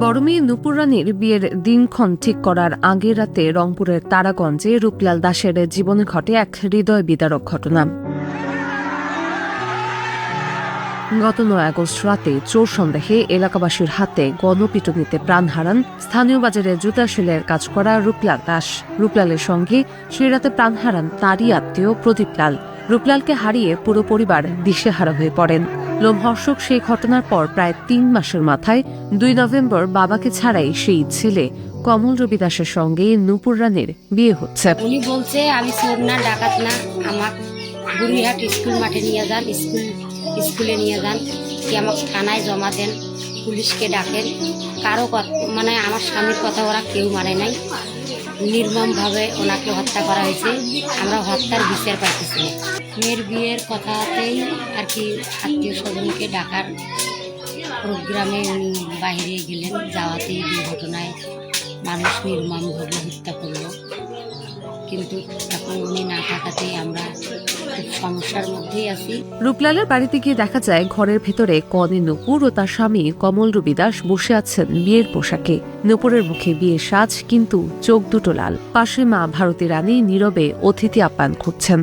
বড় মেয়ে নুপুর রানীর বিয়ের দিনক্ষণ ঠিক করার আগের রাতে রংপুরের তারাগঞ্জে রূপলাল দাসের জীবনে ঘটে এক হৃদয় বিদারক ঘটনা। গত নয় আগস্ট রাতে চোর সন্দেহে এলাকাবাসীর হাতে গণপিটুনিতে প্রাণ হারান স্থানীয় বাজারে জুতা সেলের কাজ করা রূপলাল দাস। রূপলালের সঙ্গে সেই রাতে প্রাণ হারান তারই আত্মীয় প্রদীপ লাল। রূপলালকে হারিয়ে পুরো পরিবার দিশেহারা হয়ে পড়েন। লোমহর্ষক সেই ঘটনার পর প্রায় তিন মাসের মাথায় দুই নভেম্বর বাবাকে ছাড়াই সেই ছেলে কমল রবি দাসের সঙ্গে নূপুর রানের বিয়ে হচ্ছে। উনি বলছে, আমি চোর না, ডাকাত না, আমার বুড়িহাট স্কুল মাঠে নিয়ে যান, স্কুল, স্কুলে নিয়ে যান, কি আমাকে থানায় জমা দেন, পুলিশকে ডাকেন, কারও মানে আমার স্বামীর কথা ওরা কেউ মানে নাই। নির্মমভাবে ওনাকে হত্যা করা হয়েছে। আমরা হত্যার বিচার পাইতেছি। মেয়ের বিয়ের কথাতেই আর কি আত্মীয় স্বজনকে ডাকার প্রোগ্রামে উনি বাইরে গেলেন। যাওয়াতেই দুর্ঘটনায় মানুষ নির্মমভাবে হত্যা করল। কিন্তু এখন উনি না থাকাতেই আমরা সমস্যার মধ্যেই আছি। রূপলালের বাড়িতে গিয়ে দেখা যায়, ঘরের ভেতরে কনে নূপুর ও তার স্বামী কমল রবি দাস বসে আছেন বিয়ের পোশাকে। নূপুরের মুখে বিয়ের সাজ, কিন্তু চোখ দুটো লাল। পাশে মা ভারতী রানী নীরবে অতিথি আপ্যায়ন করছেন।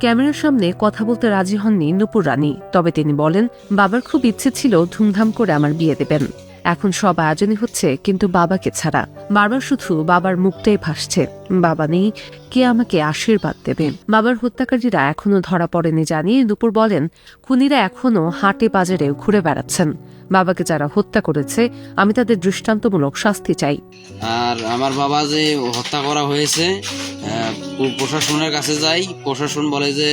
ক্যামেরার সামনে কথা বলতে রাজি হননি নূপুর রানী। তবে তিনি বলেন, বাবার খুব ইচ্ছে ছিল ধুমধাম করে আমার বিয়ে দেবেন। এখন সব আয়োজনই হচ্ছে কিন্তু বাবাকে ছাড়া। বারবার শুধু বাবার মুখটাই ভাসছে। বাবা নেই, কে আমাকে আশীর্বাদ দেবে? বাবার হত্যাকারীরা এখনও ধরা পড়েনি জানিয়ে দুপুর বলেন, খুনিরা এখনও হাটে বাজারে ঘুরে বেড়াচ্ছেন। বাবাকে যারা হত্যা করেছে, আমি তাদের দৃষ্টান্তমূলক শাস্তি চাই। আর আমার বাবা যে হত্যা করা হয়েছে প্রশাসনের কাছে যাই। প্রশাসন বলে যে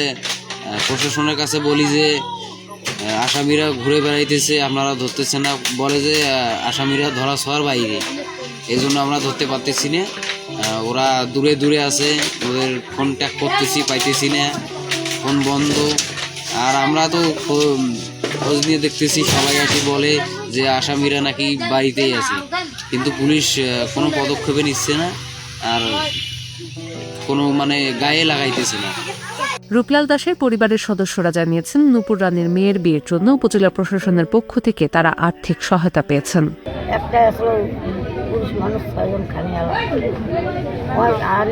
প্রশাসনের কাছে বলি যে আসামিরা ঘুরে বেড়াইতেছে আপনারা ধরতেছেন না। বলে যে আসামিরা ধরা ছোঁয়ার বাইরে। এই জন্য আমরা ধরতে পারতেছি না। ওরা দূরে দূরে আছে, ওদের ফোন ট্যাগ করতেছি, পাইতেছি না। ফোন বন্ধ। আর আমরা তো খোঁজ নিয়ে দেখতেছি, সবাই আসি বলে যে, আসামিরা নাকি বাড়িতেই আছে। কিন্তু পুলিশ কোনো পদক্ষেপে নিচ্ছে না। আর কোনো মানে গায়ে লাগাইতেছে না। রূপলাল দাসের পরিবারের সদস্যরা জানিয়েছেন, নূপুর রানীর মেয়ের বিয়ের জন্য উপজেলা প্রশাসনের পক্ষ থেকে তারা আর্থিক সহায়তা পেয়েছেন। মানুষ আর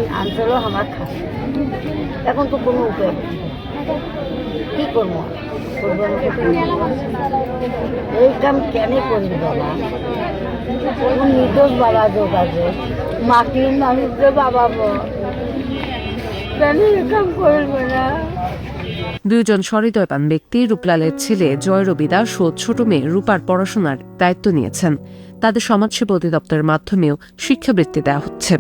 এখন তো কোনো উপায় কী করব? এই কাম কেন করবি বাবা? নির্দোষ বাবা যোগাছে মাটির মানুষদের বাবা বল কেন এই কাম করবে না দুইজন সহৃদয়বান ব্যক্তি, রূপলালের ছেলে জয় রবি দাস ও ছোট মেয়ে রূপার পড়াশোনার দায়িত্ব নিয়েছেন। তাদের সমাজসেবা অধিদপ্তরের মাধ্যমেও শিক্ষাবৃত্তি দেওয়া হচ্ছে।